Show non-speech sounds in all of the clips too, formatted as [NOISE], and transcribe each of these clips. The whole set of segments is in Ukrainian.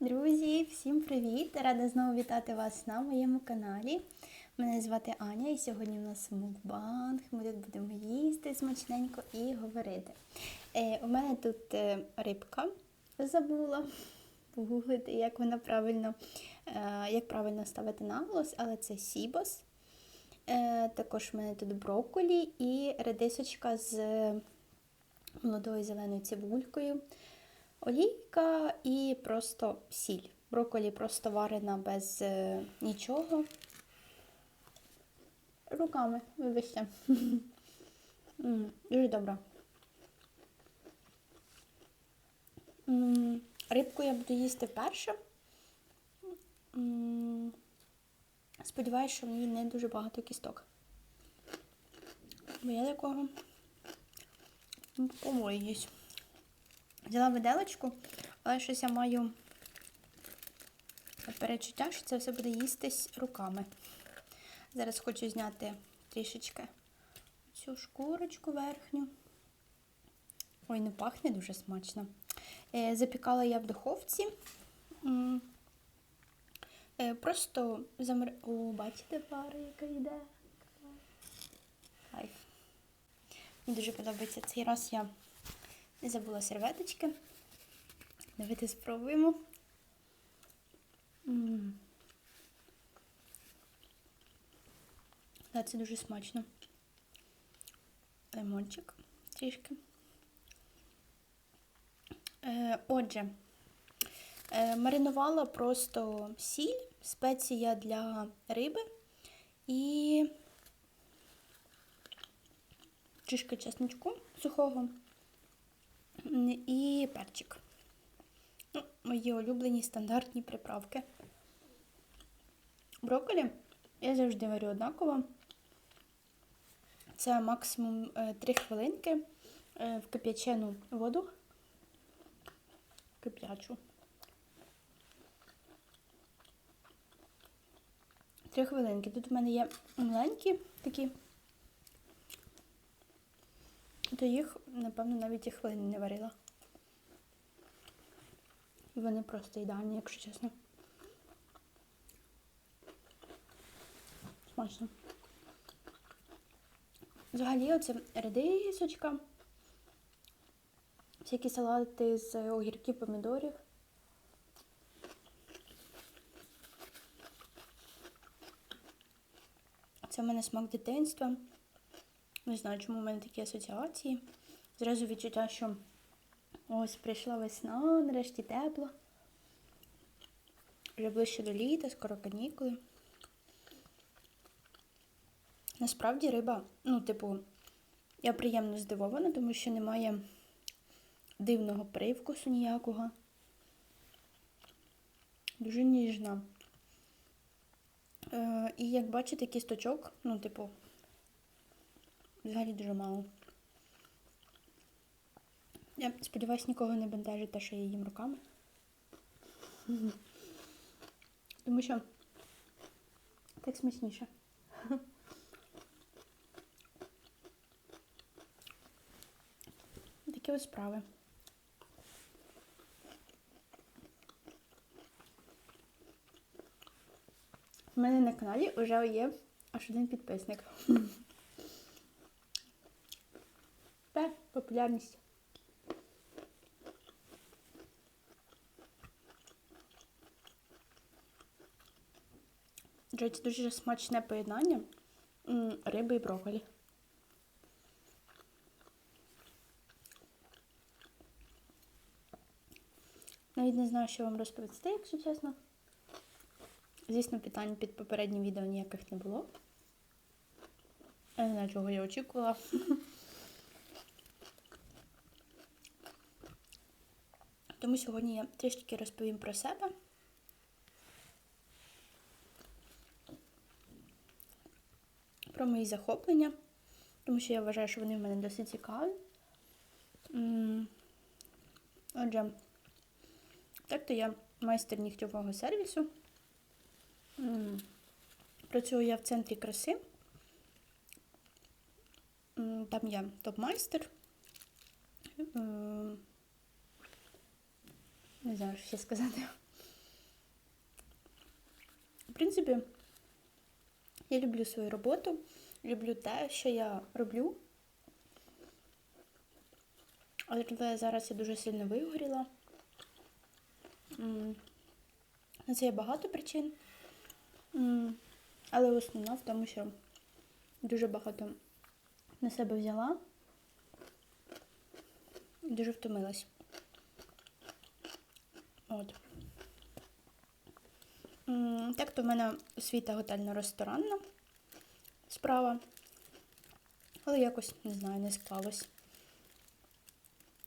Друзі, всім привіт! Рада знову вітати вас на моєму каналі. Мене звати Аня, і сьогодні в нас мукбанг. Ми тут будемо їсти смачненько і говорити. Е, у мене тут е, рибка забула погуглити, як вона правильно, е, як правильно ставити наголос, але це сібос. Е, також в мене тут брокколі і редисочка з молодою зеленою цибулькою олійка і просто сіль. Брокколі просто варена без е, нічого. Руками, вибачте. Дуже добре. Рибку я буду їсти вперше. Сподіваюсь, що в ній не дуже багато кісток. Бо я такого помоюсь. Взяла виделочку, але щось я маю перечуття, що це все буде їстись руками. Зараз хочу зняти трішечки цю шкурочку верхню. Ой, не пахне дуже смачно. Е, Запікала я в духовці. Е, Просто замер... О, бачите, пара, яка йде. Кайф. Мені дуже подобається цей раз я не забула серветочки. Давайте спробуємо. Да, це дуже смачно. Лимончик трішки. Е, отже, е, маринувала просто сіль, спеція для риби і трішки чесночку сухого і перчик. Ну, мої улюблені стандартні приправки. Брокколі я завжди варю однаково. Це максимум 3 хвилинки е, в кип'ячену воду. Кип'ячу. 3 хвилинки. Тут у мене є маленькі такі. То їх, напевно, навіть і хвилини не варила. Вони просто ідеальні, якщо чесно. Смачно. Взагалі, оце редисочка, всякі салати з огірків, помідорів. Це в мене смак дитинства. Не знаю, чому в мене такі асоціації. Зразу відчуття, що ось прийшла весна, нарешті тепло. Вже ближче до літа, скоро канікули. Насправді риба, ну, типу, я приємно здивована, тому що немає дивного привкусу ніякого. Дуже ніжна. Е, і як бачите, кісточок, ну, типу, взагалі дуже мало. Я сподіваюся, нікого не бентежить те, що я їм руками. Тому що так смачніше. Такі ось справи. У мене на каналі вже є аж один підписник. Та, популярність. Речі, дуже смачне поєднання риби і брокколі. Навіть не знаю, що вам розповісти, якщо чесно. Звісно, питань під попереднім відео ніяких не було. Я не знаю, чого я очікувала. [LAUGHS] Тому сьогодні я трішки розповім про себе. Про мої захоплення, тому що я вважаю, що вони в мене досить цікаві. Отже, так то я майстер нігтьового сервісу. Працюю я в центрі краси. Там я топ-майстер. Не знаю, що ще сказати. В принципі, я люблю свою роботу, люблю те, що я роблю. Але зараз я дуже сильно вигоріла. На це є багато причин. Але основна в тому, що дуже багато на себе взяла і дуже втомилась. От. Так то в мене освіта готельно-ресторанна справа. Але якось, не знаю, не склалось.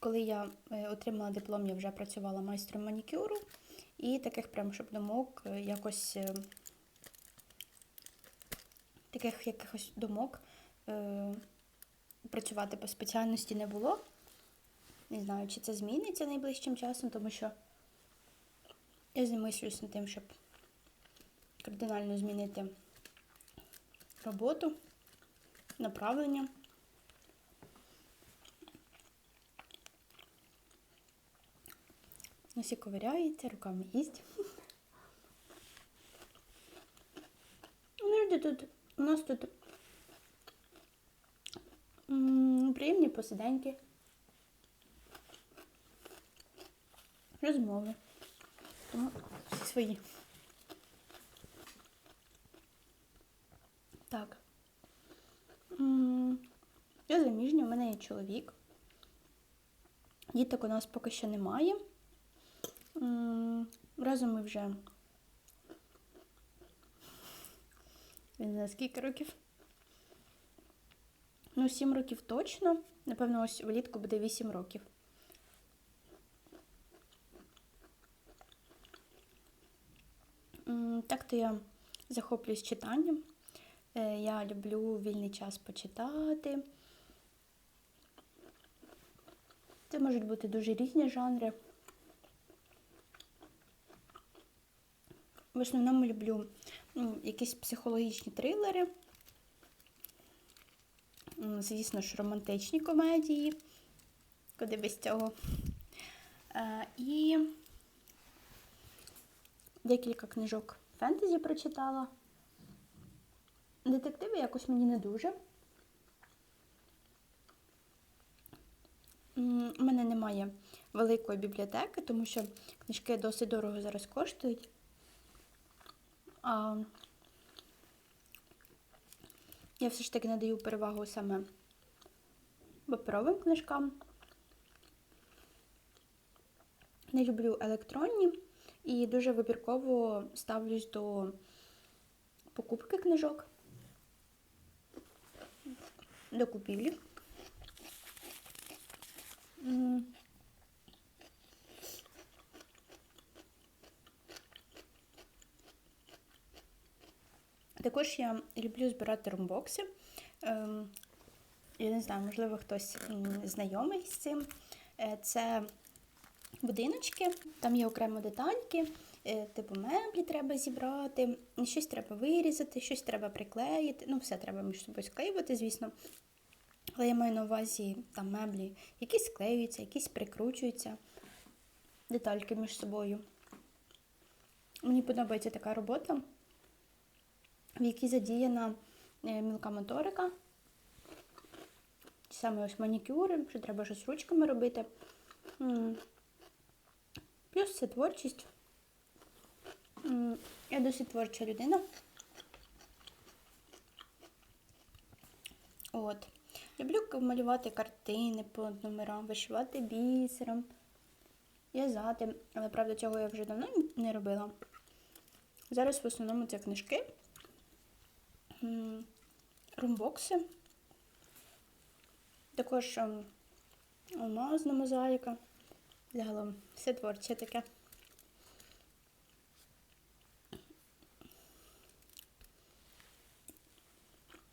Коли я е, отримала диплом, я вже працювала майстром манікюру, і таких прям щоб думок е, якось е, таких якихось думок працювати по спеціальності не було. Не знаю, чи це зміниться найближчим часом, тому що я замислююсь над тим, щоб кардинально змінити роботу, направлення. Усі ковиряється, руками їсть. Люди тут, у нас тут приємні посиденьки, розмови. Тому всі свої. Так. Я заміжня, у мене є чоловік. Діток у нас поки що немає. Разом ми вже. Він не знаю, скільки років? Ну, 7 років точно. Напевно, ось влітку буде 8 років. Так-то я захоплююсь читанням. Е, Я люблю вільний час почитати. Це можуть бути дуже різні жанри. В основному люблю ну, якісь психологічні трилери. Звісно ж, романтичні комедії, куди без цього. Е, І декілька книжок фентезі прочитала. Детективи якось мені не дуже. У мене немає великої бібліотеки, тому що книжки досить дорого зараз коштують. А я все ж таки надаю перевагу саме паперовим книжкам. Не люблю електронні і дуже вибірково ставлюсь до покупки книжок, до купівлі. Також я люблю збирати румбокси. Ем, Я не знаю, можливо, хтось знайомий з цим. Е, Це будиночки, там є окремо детальки, е, типу меблі треба зібрати, щось треба вирізати, щось треба приклеїти. Ну, все треба між собою склеювати, звісно. Але я маю на увазі там меблі, якісь склеюються, якісь прикручуються, детальки між собою. Мені подобається така робота в якій задіяна е, мілка моторика. Саме ось манікюри, що треба щось ручками робити. Плюс це творчість. Я досить творча людина. От. Люблю малювати картини по номерам, вишивати бісером, в'язати. Але правда, цього я вже давно не робила. Зараз в основному це книжки. Румбокси. Також ем, алмазна мозаїка. Загалом все творче таке.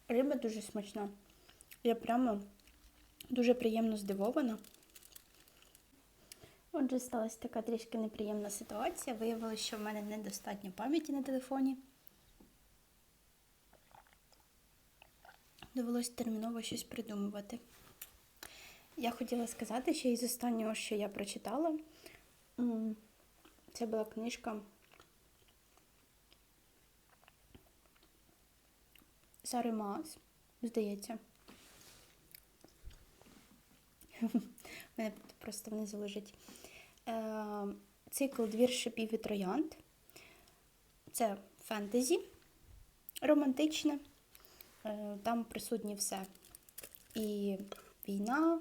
Риба дуже смачна. Я прямо дуже приємно здивована. Отже, сталася така трішки неприємна ситуація. Виявилося, що в мене недостатньо пам'яті на телефоні. Довелося терміново щось придумувати. Я хотіла сказати, що із останнього, що я прочитала, це була книжка Сари Маас, здається. [LAUGHS] Мене просто внизу лежить. Е, Цикл Двір шипів і троянд. Це фентезі романтичне. Е, Там присутні все. І війна,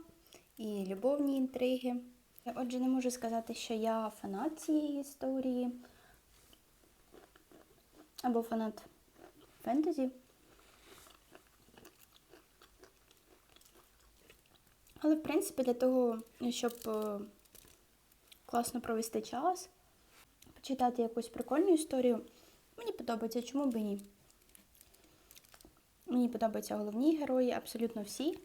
і любовні інтриги. Отже, не можу сказати, що я фанат цієї історії. Або фанат фентезі. Але, в принципі, для того, щоб е, класно провести час, почитати якусь прикольну історію, мені подобається, чому б і ні. Мені подобаються головні герої, абсолютно всі.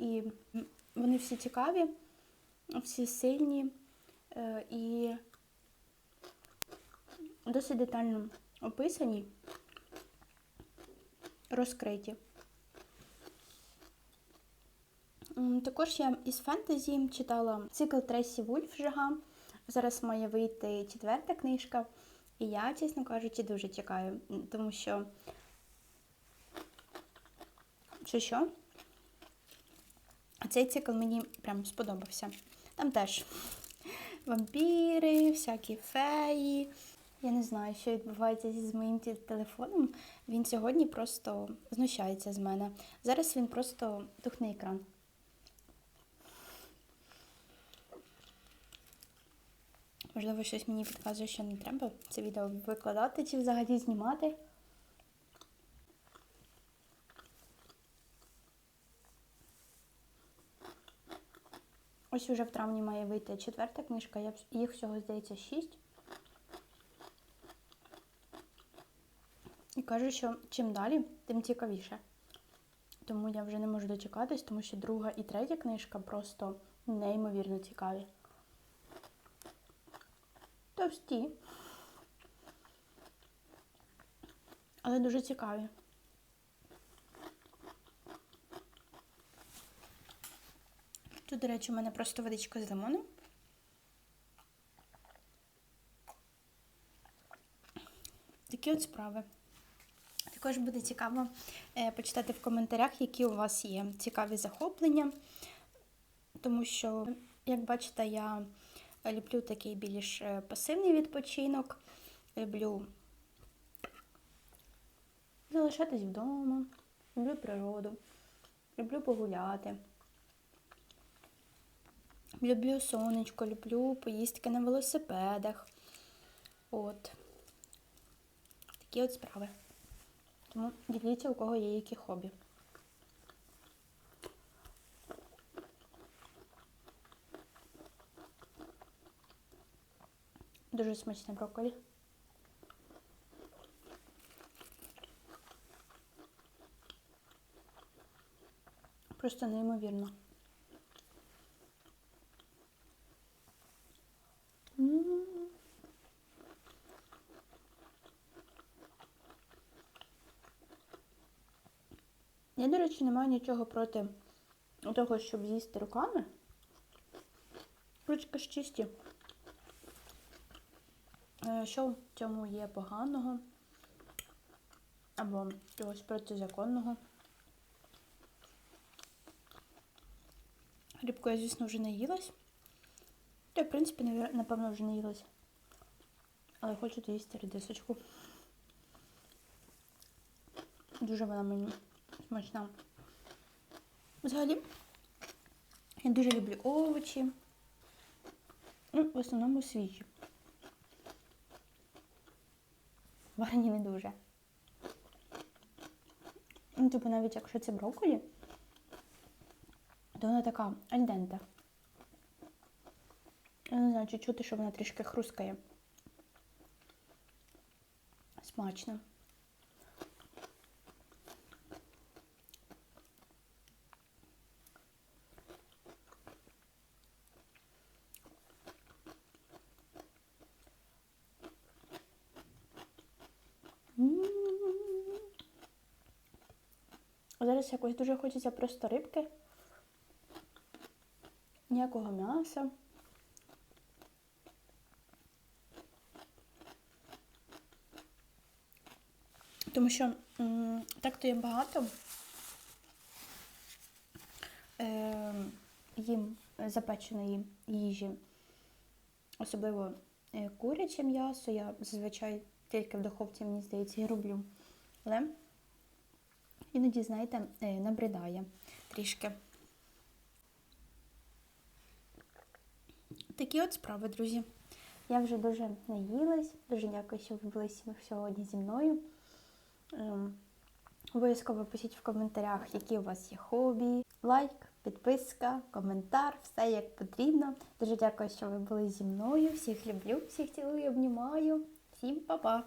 І вони всі цікаві, всі сильні е, і досить детально описані, розкриті. Також я із фентезі читала цикл Тресі Вульф Жага. Зараз має вийти четверта книжка. І я, чесно кажучи, дуже чекаю, тому що. Що що? Цей цикл мені прям сподобався. Там теж вампіри, всякі феї. Я не знаю, що відбувається з моїм телефоном. Він сьогодні просто знущається з мене. Зараз він просто тухне екран. Можливо, щось мені підказує, що не треба це відео викладати чи взагалі знімати. Ось уже в травні має вийти четверта книжка, я їх всього здається шість. І кажу, що чим далі, тим цікавіше. Тому я вже не можу дочекатись, тому що друга і третя книжка просто неймовірно цікаві. Товсті. Але дуже цікаві. Тут, до речі, у мене просто водичка з лимоном. Такі от справи. Також буде цікаво е, почитати в коментарях, які у вас є цікаві захоплення. Тому що, як бачите, я люблю такий більш е, пасивний відпочинок. Люблю залишатись вдома, люблю природу, люблю погуляти. Люблю сонечко, люблю поїздки на велосипедах. От. Такі от справи. Тому діліться, у кого є які хобі. Дуже смачне брокколі. Просто неймовірно. Я, речі, не маю нічого проти того, щоб з'їсти руками. Ручки ж чисті. Е, Що в цьому є поганого? Або чогось протизаконного? Рибку я, звісно, вже не їлась. Та, в принципі, напевно, вже не їлась. Але хочу доїсти редисочку. Дуже вона мені смачна. Взагалі, я дуже люблю овочі. Ну, в основному свіжі. Варені не дуже. Ну, типу, навіть якщо це брокколі, то вона така альденте. Я не знаю, чи чути, що вона трішки хрускає. Смачно. Зараз якось дуже хочеться просто рибки. Ніякого м'яса. Тому що так то є багато. Е, їм запеченої їжі, особливо е, куряче м'ясо. Я зазвичай тільки в духовці, мені здається, і роблю. Але іноді, знаєте, е, набридає трішки. Такі от справи, друзі. Я вже дуже наїлась. Дуже дякую, що ви були сьогодні зі мною. Ем, Обов'язково пишіть в коментарях, які у вас є хобі. Лайк, підписка, коментар, все як потрібно. Дуже дякую, що ви були зі мною. Всіх люблю, всіх цілую, обнімаю. Всім па-па!